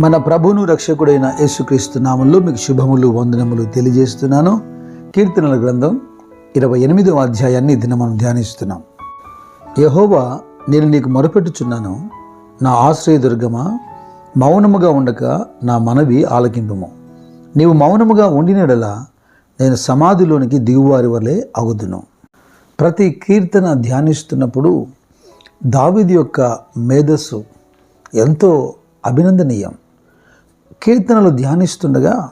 మన ప్రభును రక్షకుడైన యేసుక్రీస్తు నామంలో మీకు శుభములు వందనములు తెలియజేస్తున్నాను. కీర్తనల గ్రంథం ఇరవై ఎనిమిదవ అధ్యాయాన్ని దిన మనం ధ్యానిస్తున్నాం. యహోవా నేను నీకు మొరపెట్టుచున్నాను. నా ఆశ్రయదుర్గమా మౌనముగా ఉండక నా మనవి ఆలకింపుము. నీవు మౌనముగా ఉండినడలా నేను సమాధిలోనికి దిగువారి వలె అగుదును. ప్రతి కీర్తన ధ్యానిస్తున్నప్పుడు దావిది యొక్క మేధస్సు ఎంతో అభినందనీయం. కీర్తనలు ధ్యానిస్తుండగా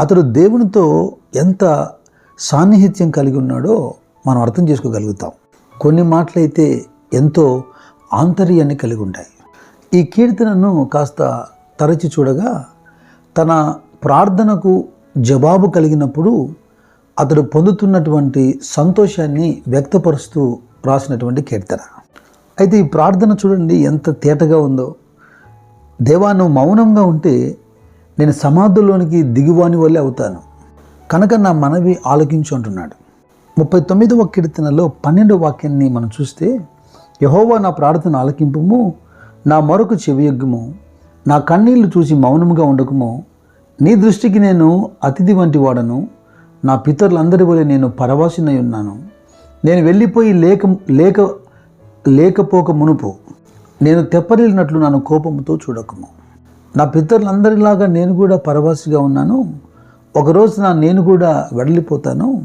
అతడు దేవునితో ఎంత సాన్నిహిత్యం కలిగి ఉన్నాడో మనం అర్థం చేసుకోగలుగుతాం. కొన్ని మాటలైతే ఎంతో ఆంతర్యాన్ని కలిగి ఉంటాయి. ఈ కీర్తనను కాస్త తరచి చూడగా తన ప్రార్థనకు జవాబు కలిగినప్పుడు అతడు పొందుతున్నటువంటి సంతోషాన్ని వ్యక్తపరుస్తూ రాసినటువంటి కీర్తన. అయితే ఈ ప్రార్థన చూడండి ఎంత తేటగా ఉందో. దేవా నువ్వు మౌనంగా ఉంటే నేను సమాధుల్లోనికి దిగువాని వల్లే అవుతాను. కనుక నా మనవి ఆలోకించు అంటున్నాడు. ముప్పై తొమ్మిదవ కీర్తనలో పన్నెండవ వాక్యాన్ని మనం చూస్తే యహోవా నా ప్రార్థన ఆలకింపుము నా మరొక చెవియొగ్గుము నా కన్నీళ్ళు చూసి మౌనముగా ఉండకము నీ దృష్టికి నేను అతిథి వంటి వాడను నా పితరులందరి వలె నేను పరవాసినై ఉన్నాను. నేను వెళ్ళిపోయి లేక లేక లేకపోక మునుపు నేను తెప్పరిల్లినట్లు నన్ను కోపంతో చూడకము. నా పితరులందరిలాగా నేను కూడా పరవాసిగా ఉన్నాను. ఒకరోజు నా నేను కూడా వెడలిపోతాను.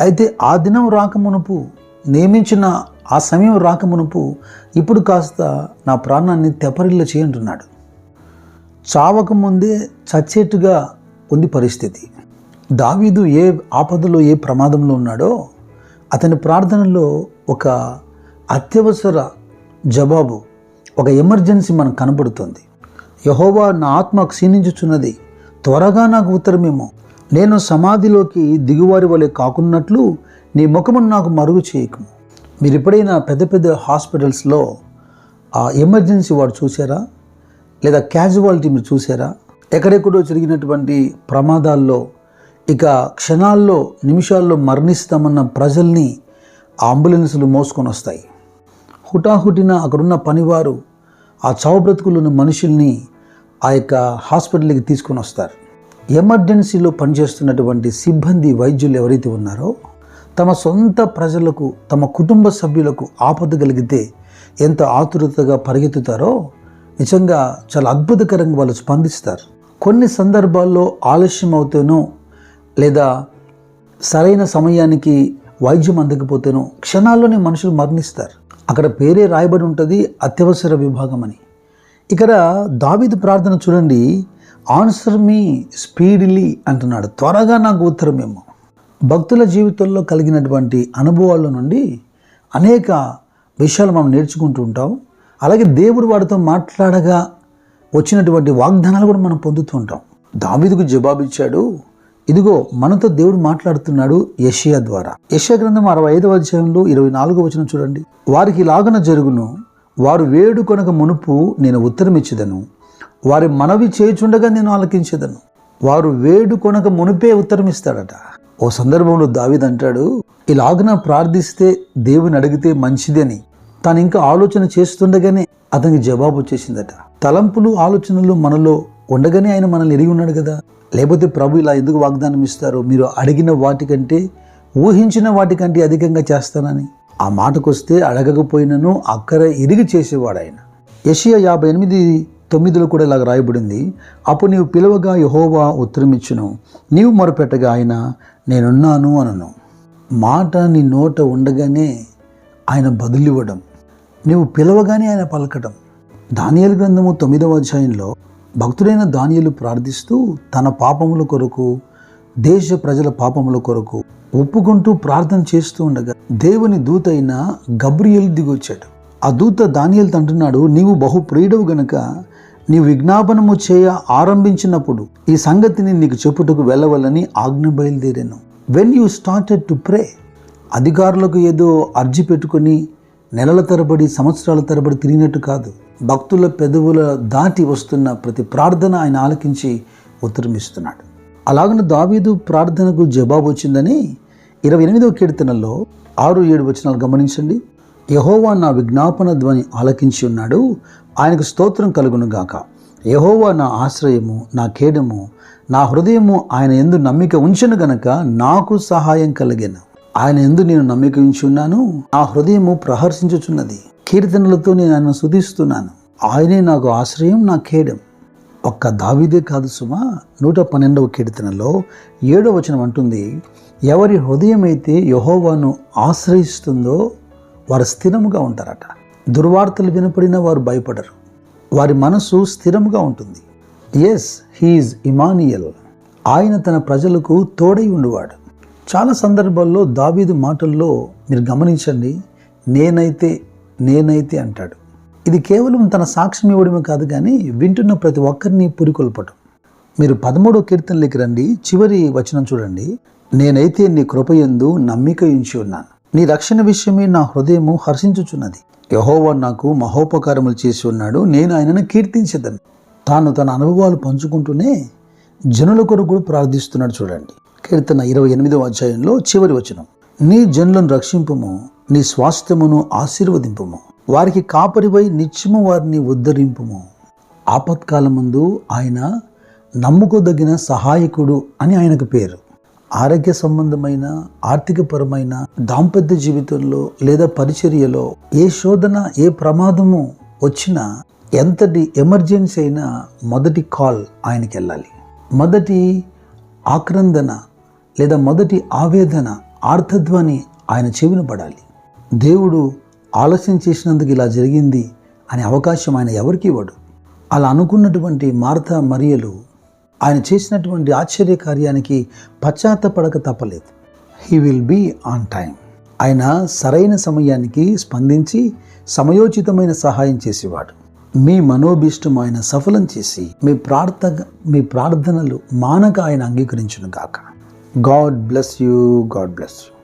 అయితే ఆ దినం రాకమునుపు నియమించిన ఆ సమయం రాకమునుపు ఇప్పుడు కాస్త నా ప్రాణాన్ని తెపరిల్ల చేయంటున్నాడు చావక ముందే చచ్చేట్టుగా ఉంది పరిస్థితి. దావీదు ఏ ఆపదలో ఏ ప్రమాదంలో ఉన్నాడో అతని ప్రార్థనలో ఒక అత్యవసర జవాబు ఒక ఎమర్జెన్సీ మనకు కనబడుతుంది. యహోవా నా ఆత్మ క్షీణించుచున్నది. త్వరగా నాకు ఉత్తరమేమో నేను సమాధిలోకి దిగువారి వలె కాకున్నట్లు నీ ముఖమును నాకు మరుగు చేయకు మీరు ఎప్పుడైనా పెద్ద పెద్ద హాస్పిటల్స్లో ఆ ఎమర్జెన్సీ వాడు చూసారా లేదా క్యాజువాలిటీ మీరు చూసారా ఎక్కడెక్కడో జరిగినటువంటి ప్రమాదాల్లో ఇక క్షణాల్లో నిమిషాల్లో మరణిస్తామన్న ప్రజల్ని అంబులెన్సులు మోసుకొని వస్తాయి హుటాహుటిన అక్కడున్న పనివారు ఆ చావు బ్రతుకులున్న మనుషుల్ని ఆ యొక్క హాస్పిటల్కి తీసుకొని వస్తారు. ఎమర్జెన్సీలో పనిచేస్తున్నటువంటి సిబ్బంది వైద్యులు ఎవరైతే ఉన్నారో తమ సొంత ప్రజలకు తమ కుటుంబ సభ్యులకు ఆపద కలిగితే ఎంత ఆతురతగా పరిగెత్తుతారో నిజంగా చాలా అద్భుతకరంగా వాళ్ళు స్పందిస్తారు. కొన్ని సందర్భాల్లో ఆలస్యం అవుతేనో లేదా సరైన సమయానికి వైద్యం అందకపోతేనో క్షణాల్లోనే మనుషులు మరణిస్తారు. అక్కడ పేరే రాయబడి ఉంటుంది అత్యవసర విభాగం అని. ఇక్కడ దావిదు ప్రార్థన చూడండి. ఆన్సర్ మీ స్పీడ్లీ అంటున్నాడు. త్వరగా నాకు ఉత్తరమేమో భక్తుల జీవితంలో కలిగినటువంటి అనుభవాల నుండి అనేక విషయాలు మనం నేర్చుకుంటూ ఉంటాం. అలాగే దేవుడు వాడితో మాట్లాడగా వచ్చినటువంటి వాగ్దానాలు కూడా మనం పొందుతూ ఉంటాం. దావీదుకు జవాబిచ్చాడు ఇదిగో మనతో దేవుడు మాట్లాడుతున్నాడు యషియా ద్వారా. యషియా గ్రంథం అరవై ఐదవ అధ్యాయంలో ఇరవై నాలుగో వచనం చూడండి. వారికి లాగన జరుగును వారు వేడు కొనక మునుపు నేను ఉత్తరమిచ్చేదను. వారి మనవి చేయుచుండగా నేను ఆలకించేదను. వారు వేడు కొనక మునిపే ఉత్తరం ఇస్తాడట ఓ సందర్భంలో దావిద్ అంటాడు ఇలాగన ప్రార్థిస్తే దేవుని అడిగితే మంచిదని. తాను ఇంకా ఆలోచన చేస్తుండగానే అతనికి జవాబు వచ్చేసిందట. తలంపులు ఆలోచనలు మనలో ఉండగానే ఆయన మనల్ని ఎరిగి ఉన్నాడు కదా. లేకపోతే ప్రభు ఇలా ఎందుకు వాగ్దానం ఇస్తారు మీరు అడిగిన వాటికంటే ఊహించిన వాటికంటే అధికంగా చేస్తానని. ఆ మాటకొస్తే అడగకపోయినను అక్కర ఇరిగి చేసేవాడు ఆయన యషియా యాభై ఎనిమిది తొమ్మిదిలో కూడా ఇలాగ రాయబడింది అప్పుడు నీవు పిలవగా యహోవా ఉత్తరమిచ్చును నీవు మొరపెట్టగా ఆయన నేనున్నాను అనను. మాట నీ నోట ఉండగానే ఆయన బదులివ్వడం నీవు పిలవగానే ఆయన పలకడం. దానియలు గ్రంథము తొమ్మిదవ అధ్యాయంలో భక్తుడైన దానియలు ప్రార్థిస్తూ తన పాపముల కొరకు దేశ ప్రజల పాపముల కొరకు ఒప్పుకుంటూ ప్రార్థన చేస్తూ ఉండగా దేవుని దూత అయిన గబ్రియల్ దిగొచ్చాడు. ఆ దూత దానియలు అంటున్నాడు నీవు బహు ప్రియుడవు గనుక నీ విజ్ఞాపనము చేయ ఆరంభించినప్పుడు ఈ సంగతిని నీకు చెప్పుటకు వెళ్ళవలని ఆజ్ఞ బయలుదేరాను. When you started to pray అధికారులకు ఏదో అర్జీ పెట్టుకొని నెలల తరబడి సంవత్సరాల తరబడి తిరిగినట్టు కాదు. భక్తుల పెదవుల దాటి వస్తున్న ప్రతి ప్రార్థన ఆయన ఆలకించి ఉత్తరమిస్తున్నాడు. అలాగనే దావీదు ప్రార్థనకు జవాబు వచ్చిందని ఇరవై ఎనిమిదవ కీర్తనలో ఆరు ఏడు వచనాలు గమనించండి. యహోవా నా విజ్ఞాపన ధ్వని ఆలకించి ఉన్నాడు. ఆయనకు స్తోత్రం కలుగును గాక. యహోవా నా ఆశ్రయము నా కేడము నా హృదయము ఆయన ఎందు నమ్మిక ఉంచను గనక నాకు సహాయం కలిగాను. ఆయన ఎందు నేను నమ్మిక ఉంచి ఉన్నాను. నా హృదయము ప్రహర్షించుచున్నది. కీర్తనలతో నేను ఆయన శుధిస్తున్నాను ఆయనే నాకు ఆశ్రయం నా కేడం ఒక్క దావిదే కాదు సుమా నూట పన్నెండవ కీర్తనలో ఏడవ వచనం అంటుంది ఎవరి హృదయం అయితే యహోవాను ఆశ్రయిస్తుందో వారు స్థిరముగా ఉంటారట. దుర్వార్తలు వినపడిన వారు భయపడరు. వారి మనసు స్థిరముగా ఉంటుంది. ఎస్ హీఈస్ ఇమానియల్ ఆయన తన ప్రజలకు తోడై ఉండువాడు. చాలా సందర్భాల్లో దావీదు మాటల్లో మీరు గమనించండి నేనైతే నేనైతే అంటాడు. ఇది కేవలం తన సాక్ష్యం ఇవ్వడమే కాదు కానీ వింటున్న ప్రతి ఒక్కరిని పురికొల్పటం. మీరు పదమూడో కీర్తనలోకి రండి చివరి వచనం చూడండి. నేనైతే నీ కృపయందు నమ్మిక ఉంచి ఉన్నాను. నీ రక్షణ విషయమే నా హృదయము హర్షించుచున్నది. యహోవా నాకు మహోపకారములు చేసి ఉన్నాడు నేను ఆయనను కీర్తించదను. తాను తన అనుభవాలు పంచుకుంటూనే జనుల కొరకు కూడా ప్రార్థిస్తున్నాడు చూడండి. కీర్తన ఇరవై ఎనిమిదవ అధ్యాయంలో చివరి వచనం. నీ జనులను రక్షింపము నీ స్వాస్థ్యమును ఆశీర్వదింపము. వారికి కాపరిపై నిత్యము వారిని ఉద్ధరింపుము. ఆపత్కాలమందు ఆయన నమ్ముకోదగిన సహాయకుడు అని ఆయనకు పేరు. ఆరోగ్య సంబంధమైన ఆర్థికపరమైన దాంపత్య జీవితంలో లేదా పరిచర్యలో ఏ శోధన ఏ ప్రమాదము వచ్చినా ఎంతటి ఎమర్జెన్సీ అయినా మొదటి కాల్ ఆయనకి వెళ్ళాలి మొదటి ఆక్రందన లేదా మొదటి ఆవేదన ఆర్థధ్వని ఆయన చెవిన పడాలి. దేవుడు ఆలస్యం చేసినందుకు ఇలా జరిగింది అనే అవకాశం ఆయన ఎవరికి ఇవ్వడు. అలా అనుకున్నటువంటి మార్త మరియలు ఆయన చేసినటువంటి ఆశ్చర్య కార్యానికి పశ్చాత్తపడక తప్పలేదు. He will be on time ఆయన సరైన సమయానికి స్పందించి సమయోచితమైన సహాయం చేసేవాడు. మీ మనోభీష్టం ఆయన సఫలం చేసి మీ ప్రార్థ మీ ప్రార్థనలు మానక ఆయన అంగీకరించును గాక. God bless you God bless you